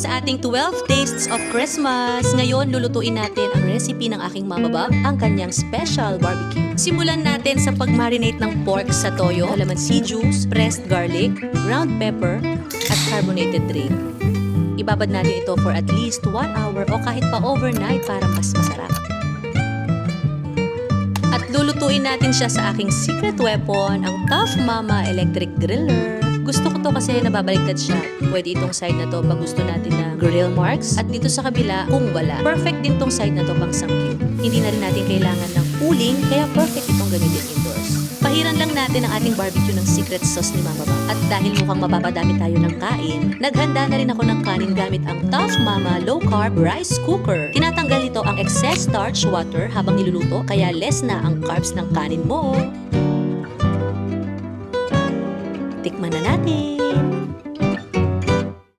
sa ating 12 Tastes of Christmas. Ngayon, lulutuin natin ang recipe ng aking mama Bob, ang kanyang special barbecue. Simulan natin sa pag-marinate ng pork sa toyo, calamansi juice, pressed garlic, ground pepper, at carbonated drink. Ibabad natin ito for at least 1 hour o kahit pa overnight para mas masarap. At lulutuin natin siya sa aking secret weapon, ang Tough Mama Electric Griller. Gusto ko to kasi nababaliktad siya. Pwede itong side na to pag gusto natin na grill marks. At dito sa kabila, kung wala. Perfect din tong side na to pang samgyup. Hindi na rin natin kailangan ng uling, kaya perfect itong gamitin indoors. Pahiran lang natin ang ating barbecue ng secret sauce ni Mama Ba. At dahil mukhang mapapadami tayo ng kain, naghanda na rin ako ng kanin gamit ang Tough Mama Low Carb Rice Cooker. Tinatanggal nito ang excess starch water habang niluluto, kaya less na ang carbs ng kanin mo. Tikman na natin!